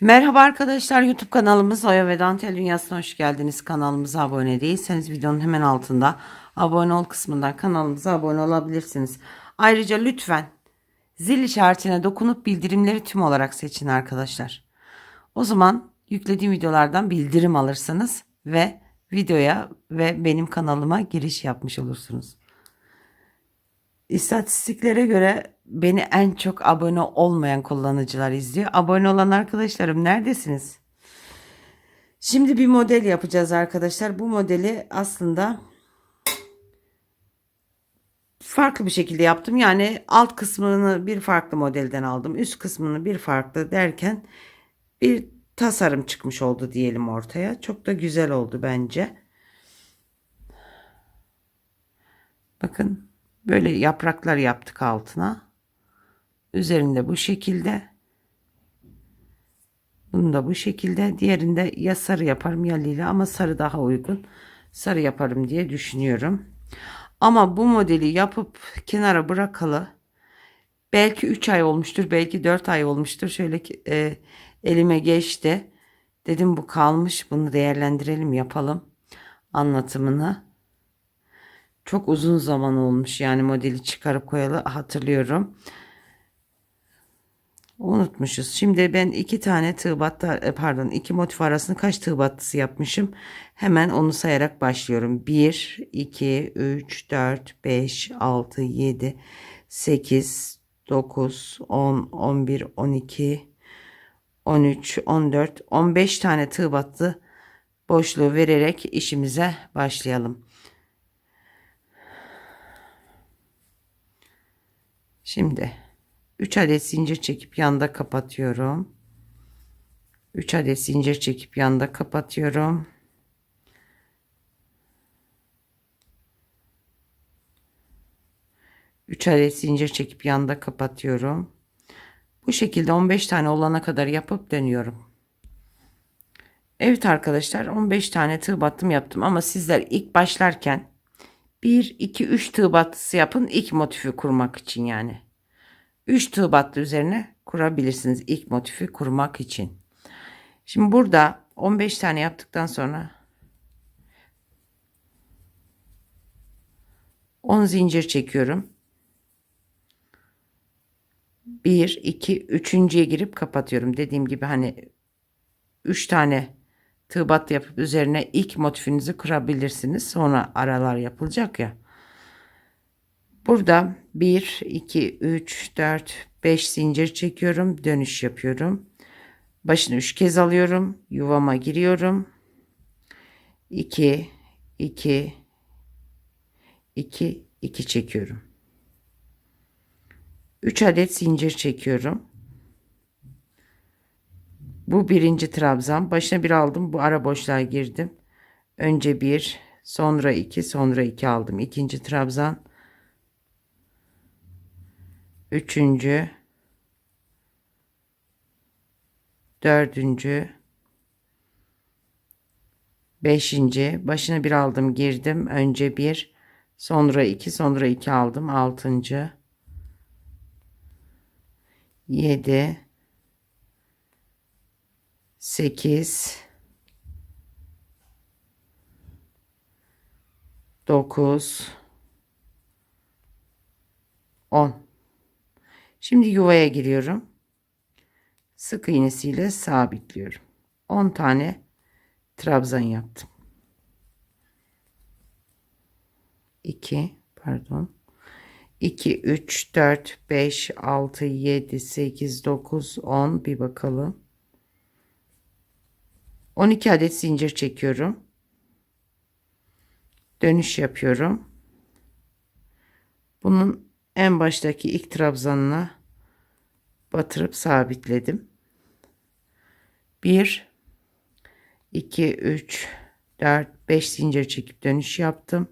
Merhaba arkadaşlar YouTube kanalımız Oya ve Dantel Dünyası'na hoş geldiniz. Kanalımıza abone değilseniz videonun hemen altında abone ol kısmından kanalımıza abone olabilirsiniz. Ayrıca lütfen zil işaretine dokunup bildirimleri tüm olarak seçin arkadaşlar. O zaman yüklediğim videolardan bildirim alırsınız ve videoya ve benim kanalıma giriş yapmış olursunuz. İstatistiklere göre beni en çok abone olmayan kullanıcılar izliyor. Abone olan arkadaşlarım neredesiniz? Şimdi bir model yapacağız arkadaşlar. Bu modeli aslında farklı bir şekilde yaptım. Yani alt kısmını bir farklı modelden aldım. Üst kısmını bir farklı derken bir tasarım çıkmış oldu diyelim ortaya. Çok da güzel oldu bence. Bakın böyle yapraklar yaptık altına. Üzerinde bu şekilde. Bunu da bu şekilde. Diğerinde ya sarı yaparım ya lila ama sarı daha uygun. Sarı yaparım diye düşünüyorum. Ama bu modeli yapıp kenara bırakalı. Belki 3 ay olmuştur, belki 4 ay olmuştur. Şöyle e, elime geçti. Dedim bu kalmış, bunu değerlendirelim, yapalım anlatımını. Çok uzun zaman olmuş yani modeli çıkarıp koyalı hatırlıyorum. Unutmuşuz. Şimdi ben iki tane tığ battı e, pardon iki motif arasında kaç tığ battısı yapmışım. Hemen onu sayarak başlıyorum. 1, 2, 3, 4, 5, 6, 7, 8, 9, 10, 11, 12, 13, 14, 15 tane tığ battı boşluğu vererek işimize başlayalım. Şimdi 3 adet zincir çekip yanda kapatıyorum. 3 adet zincir çekip yanda kapatıyorum. Üç adet zincir çekip yanda kapatıyorum. Bu şekilde 15 tane olana kadar yapıp dönüyorum. Evet arkadaşlar 15 tane tığ battım yaptım ama sizler ilk başlarken 1 2 3 tığ battısı yapın ilk motifi kurmak için yani. 3 tığ battı üzerine kurabilirsiniz ilk motifi kurmak için. Şimdi burada 15 tane yaptıktan sonra 10 zincir çekiyorum. 1 2 3.'ye girip kapatıyorum. Dediğim gibi hani 3 tane tığ battı yapıp üzerine ilk motifinizi kurabilirsiniz. Sonra aralar yapılacak ya. Burada 1, 2, 3, 4, 5 zincir çekiyorum. Dönüş yapıyorum. Başını 3 kez alıyorum. Yuvama giriyorum. 2, 2, 2, 2 çekiyorum. 3 adet zincir çekiyorum. Bu birinci trabzan. Başına bir aldım. Bu ara boşluğa girdim. Önce bir, sonra iki, sonra iki aldım. İkinci trabzan. Üçüncü. Dördüncü. Beşinci. Başına bir aldım girdim. Önce bir. Sonra iki. Sonra iki aldım. Altıncı. Yedi. Sekiz. Dokuz. On. Şimdi yuvaya giriyorum. Sık iğnesiyle sabitliyorum. 10 tane trabzan yaptım. 2 pardon. 2 3 4 5 6 7 8 9 10 bir bakalım. 12 adet zincir çekiyorum. Dönüş yapıyorum. Bunun en baştaki ilk trabzanına batırıp sabitledim. 1 2 3 4 5 zincir çekip dönüş yaptım.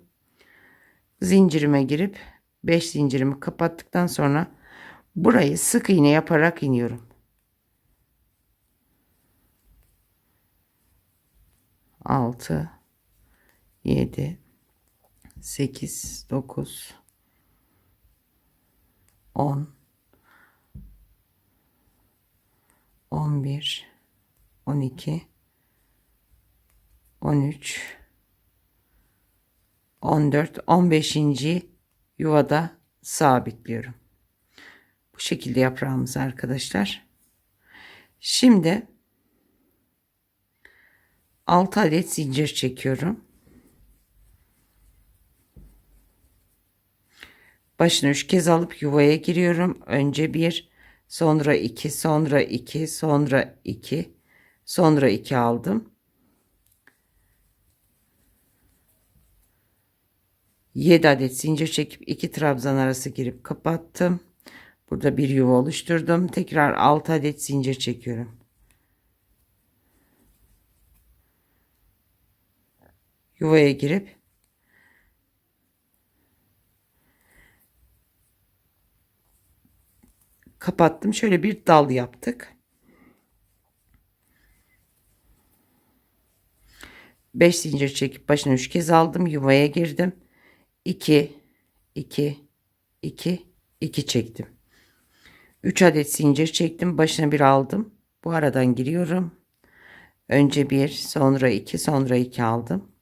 Zincirime girip 5 zincirimi kapattıktan sonra burayı sık iğne yaparak iniyorum. Altı, yedi, sekiz, dokuz, on, on bir, 12 13 14 15. yuvada sabitliyorum. Bu şekilde yaprağımız arkadaşlar. Şimdi 6 adet zincir çekiyorum. Başını 3 kez alıp yuvaya giriyorum. Önce 1, sonra 2, sonra 2, sonra 2, sonra 2 aldım. 7 adet zincir çekip 2 trabzan arası girip kapattım. Burada bir yuva oluşturdum. Tekrar 6 adet zincir çekiyorum. Yuvaya girip kapattım. Şöyle bir dal yaptık. 5 zincir çekip başına 3 kez aldım. Yuvaya girdim. 2 2 2 2 çektim. 3 adet zincir çektim. Başına bir aldım. Bu aradan giriyorum. Önce bir, sonra iki, sonra iki aldım.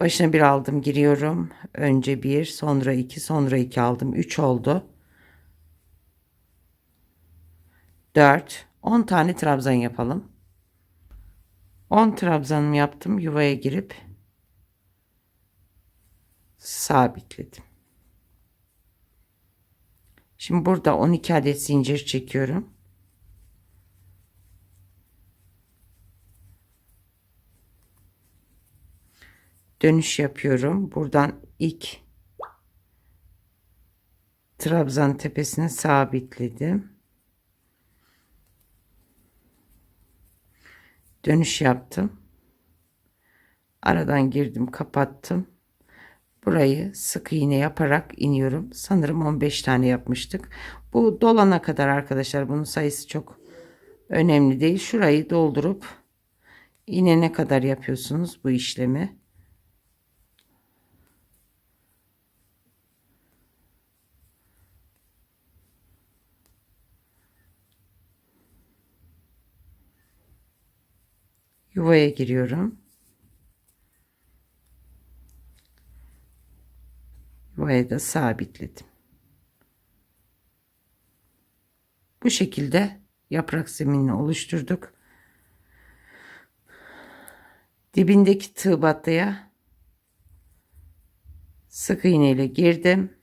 Başına bir aldım, giriyorum. Önce bir, sonra iki, sonra iki aldım. Üç oldu. Dört. On tane trabzan yapalım. On trabzanımı yaptım. Yuvaya girip sabitledim. Şimdi burada 12 adet zincir çekiyorum. Dönüş yapıyorum. Buradan ilk trabzan tepesine sabitledim. Dönüş yaptım. Aradan girdim, kapattım. Burayı sık iğne yaparak iniyorum. Sanırım 15 tane yapmıştık. Bu dolana kadar arkadaşlar bunun sayısı çok önemli değil. Şurayı doldurup inene kadar yapıyorsunuz bu işlemi. Yuvaya giriyorum. Yuvaya da sabitledim. Bu şekilde yaprak zeminini oluşturduk. Dibindeki tığ battıya sık iğne ile girdim.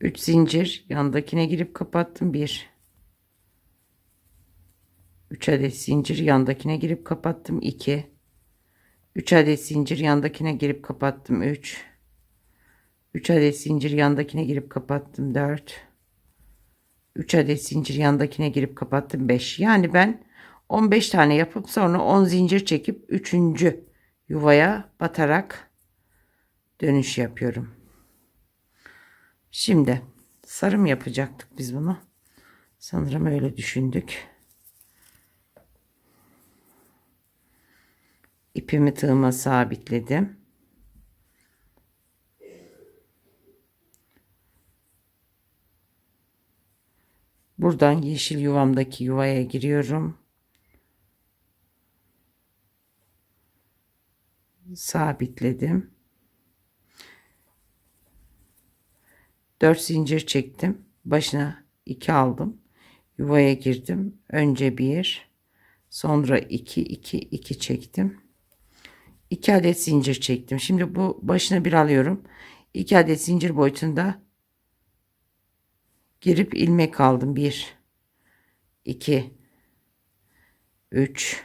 3 zincir yandakine girip kapattım. 1 3 adet zincir yandakine girip kapattım. 2 3 adet zincir yandakine girip kapattım. 3 3 adet zincir yandakine girip kapattım. 4 3 adet zincir yandakine girip kapattım 5. Yani ben 15 tane yapıp sonra 10 zincir çekip 3. yuvaya batarak dönüş yapıyorum. Şimdi sarım yapacaktık biz bunu. Sanırım öyle düşündük. İpimi tığıma sabitledim. Buradan yeşil yuvamdaki yuvaya giriyorum. Sabitledim. 4 zincir çektim. Başına 2 aldım. Yuvaya girdim. Önce 1, sonra 2 2 2 çektim. 2 adet zincir çektim. Şimdi bu başına bir alıyorum. 2 adet zincir boyutunda girip ilmek aldım. 1 2 3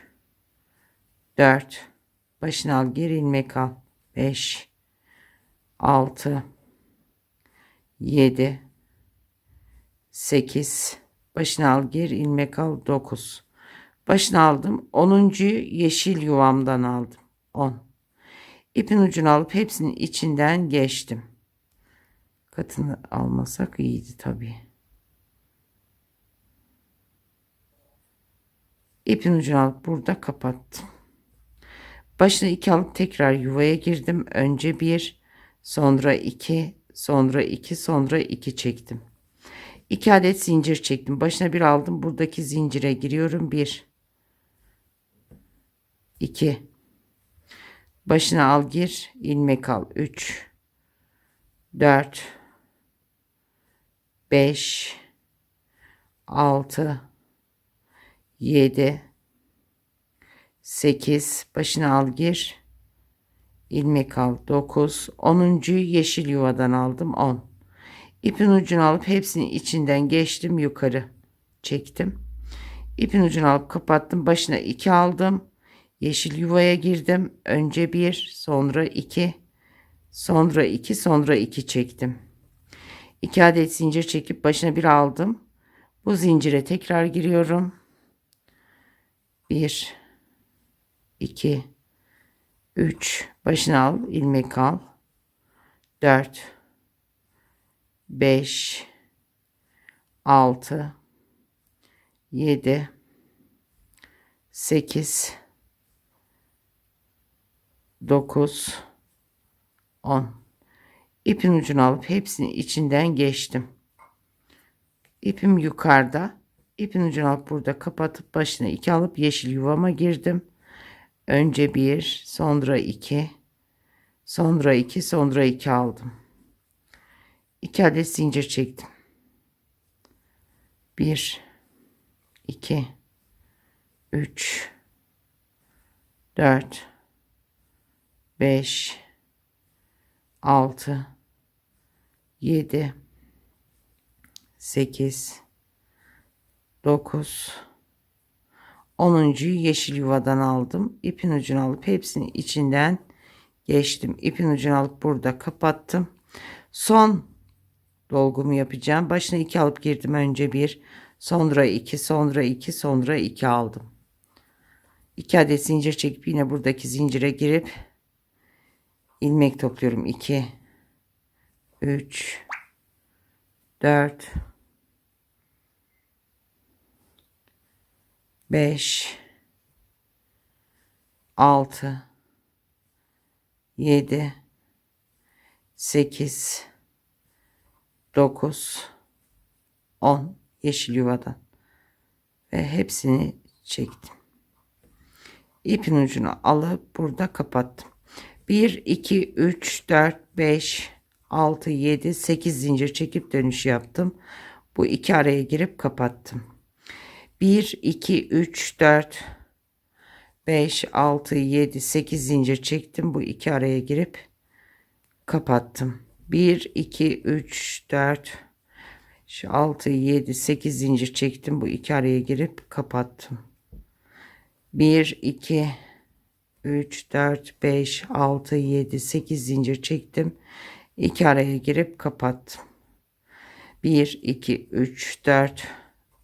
4 başına al geri ilmek al. 5 6 7 8 başına al geri ilmek al. 9 başına aldım. 10. yeşil yuvamdan aldım 10 ipin ucunu alıp hepsinin içinden geçtim katını almasak iyiydi tabii. İpin ucunu alıp burada kapattım. Başına iki alıp tekrar yuvaya girdim. Önce bir, sonra iki, sonra iki, sonra iki çektim. 2 adet zincir çektim. Başına bir aldım. Buradaki zincire giriyorum. 1 2 Başına al gir. ilmek al. 3 4 5 6 7 8 başına al gir. İlmek al. 9 10. yeşil yuvadan aldım. 10 ipin ucunu alıp hepsini içinden geçtim yukarı çektim. İpin ucunu alıp kapattım. Başına 2 aldım yeşil yuvaya girdim. Önce 1 sonra 2 sonra 2 sonra 2 çektim. 2 adet zincir çekip başına bir aldım. Bu zincire tekrar giriyorum. 1 2 3 başına al ilmek al. 4 5 6 7 8 9 10 ipin ucunu alıp hepsini içinden geçtim. İpim yukarıda ipin ucunu alıp burada kapatıp başına iki alıp yeşil yuvama girdim. Önce bir sonra iki sonra iki sonra iki aldım. 2 adet zincir çektim. 1 2 3 4 5 6 7 8 9 10. yeşil yuvadan aldım. İpin ucunu alıp hepsini içinden geçtim. İpin ucunu alıp burada kapattım. Son dolgumu yapacağım. Başına 2 alıp girdim. Önce 1, sonra 2, sonra 2, sonra 2 aldım. 2 adet zincir çekip yine buradaki zincire girip ilmek topluyorum. 2 3 4 5 6 7 8 9 10 yeşil yuvadan ve hepsini çektim. İpin ucunu alıp burada kapattım. 1 2 3 4 5 6 7 8 zincir çekip dönüş yaptım. Bu iki araya girip kapattım. 1 2 3 4 5 6 7 8 zincir çektim. Bu iki araya girip kapattım. 1 2 3 4 6 7 8 zincir çektim. Bu iki araya girip kapattım. 1 2 3 4 5 6 7 8 zincir çektim. 2 araya girip kapattım. 1 2 3 4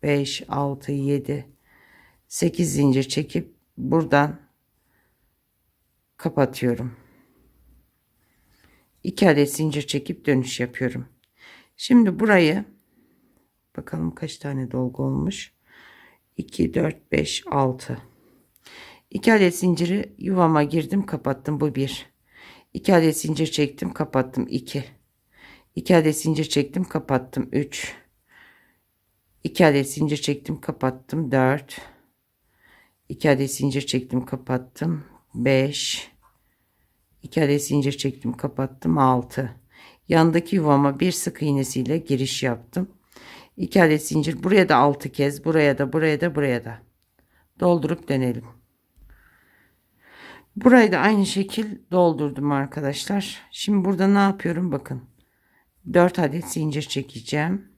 5 6 7 8 zincir çekip buradan kapatıyorum. 2 adet zincir çekip dönüş yapıyorum. Şimdi burayı bakalım kaç tane dolgu olmuş. 2 4 5 6 2 adet zinciri yuvama girdim kapattım. Bu 1 2 adet zincir çektim kapattım. 2 2 adet zincir çektim kapattım. 3 2 adet zincir çektim kapattım. 4 2 adet zincir çektim kapattım. 5 2 adet zincir çektim kapattım. 6 yandaki yuvama bir sık iğnesiyle giriş yaptım. 2 adet zincir buraya da 6 kez buraya da buraya da buraya da. Doldurup dönelim burayı da aynı şekil doldurdum arkadaşlar. Şimdi burada ne yapıyorum? Bakın. 4 adet zincir çekeceğim.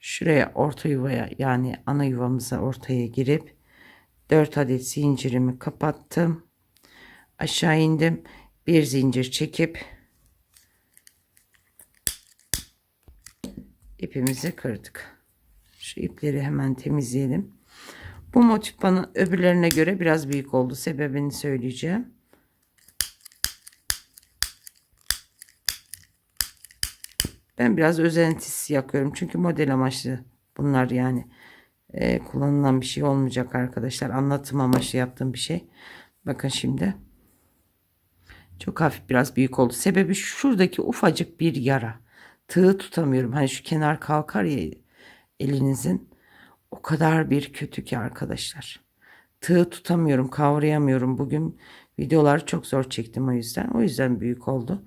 Şuraya orta yuvaya yani ana yuvamıza ortaya girip 4 adet zincirimi kapattım. Aşağı indim. Bir zincir çekip ipimizi kırdık. Şu ipleri hemen temizleyelim bu motif bana öbürlerine göre biraz büyük oldu sebebini söyleyeceğim Ben biraz özentisi yakıyorum. Çünkü model amaçlı bunlar yani. E, kullanılan bir şey olmayacak arkadaşlar. Anlatım amaçlı yaptığım bir şey. Bakın şimdi. Çok hafif biraz büyük oldu. Sebebi şuradaki ufacık bir yara. Tığı tutamıyorum. Hani şu kenar kalkar ya elinizin. O kadar bir kötü ki arkadaşlar. Tığı tutamıyorum, kavrayamıyorum. Bugün videoları çok zor çektim o yüzden. O yüzden büyük oldu.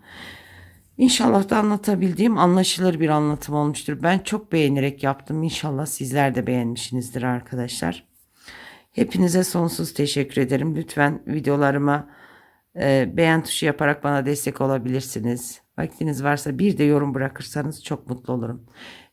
İnşallah da anlatabildiğim anlaşılır bir anlatım olmuştur. Ben çok beğenerek yaptım. İnşallah sizler de beğenmişsinizdir arkadaşlar. Hepinize sonsuz teşekkür ederim. Lütfen videolarıma e, beğen tuşu yaparak bana destek olabilirsiniz. Vaktiniz varsa bir de yorum bırakırsanız çok mutlu olurum.